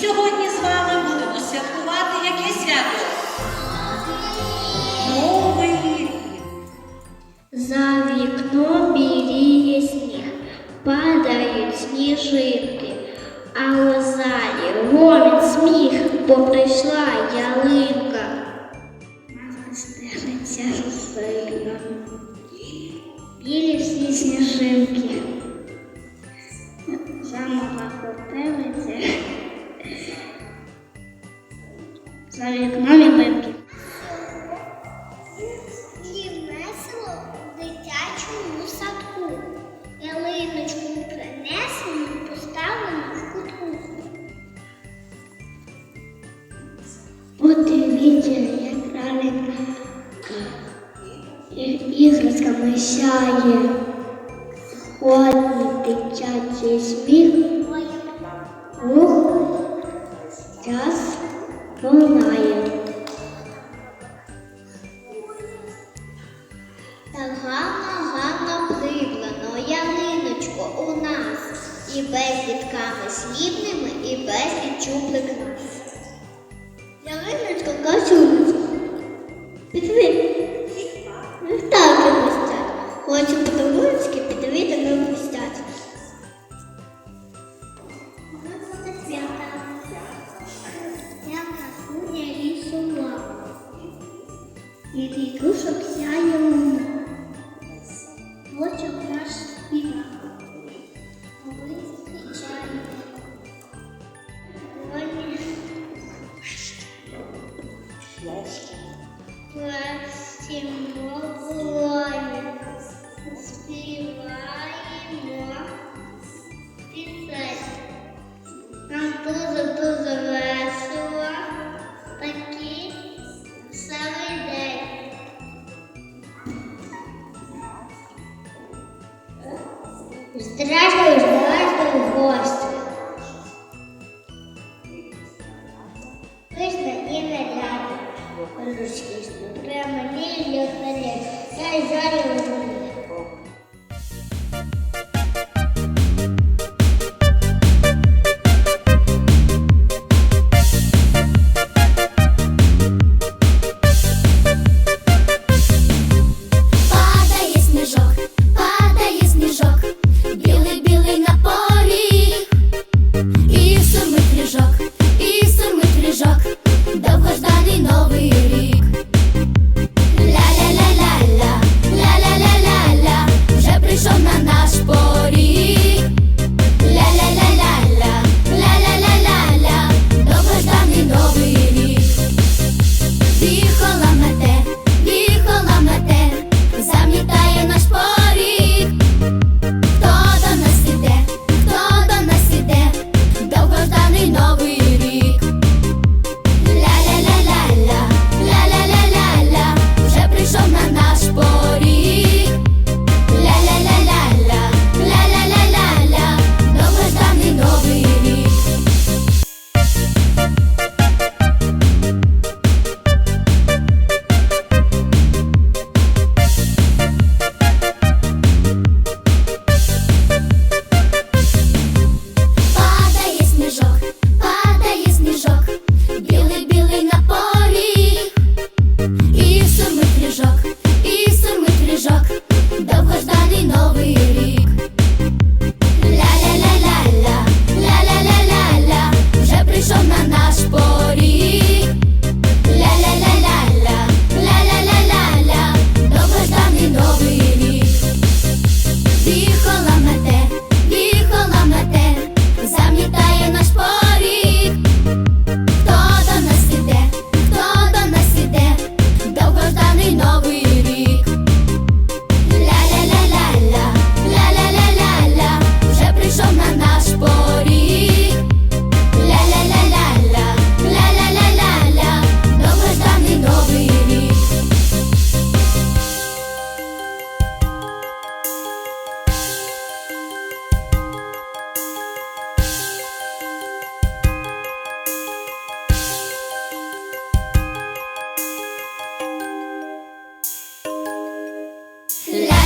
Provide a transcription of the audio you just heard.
Сьогодні з вами будемо святкувати яке свято. Новий. За вікном біліє сніг, падають сніжинки, а у залі гомін сміх, бо прийшла ялинка. Стежиться русина. Білі всі сніжинки. Замова попелиця. Нові вимки. І весело в дитячому садку. Ялиночку принесено, поставлено в кутку. Подивіться, як ранок іграшками сяє. Ходить дитячий сміх, час лунає. Так гарно, гарно прибрано, ялиночко у нас. І безлітками слівними, і без чублик нас. Ялиночка качуночка. Підви. Вставки блистять. Хочу волоні. Співаємо пісень. Нам дуже-дуже день. Здравствуй, здравствуй, нарядно. Ручки прямо не Guys, running. La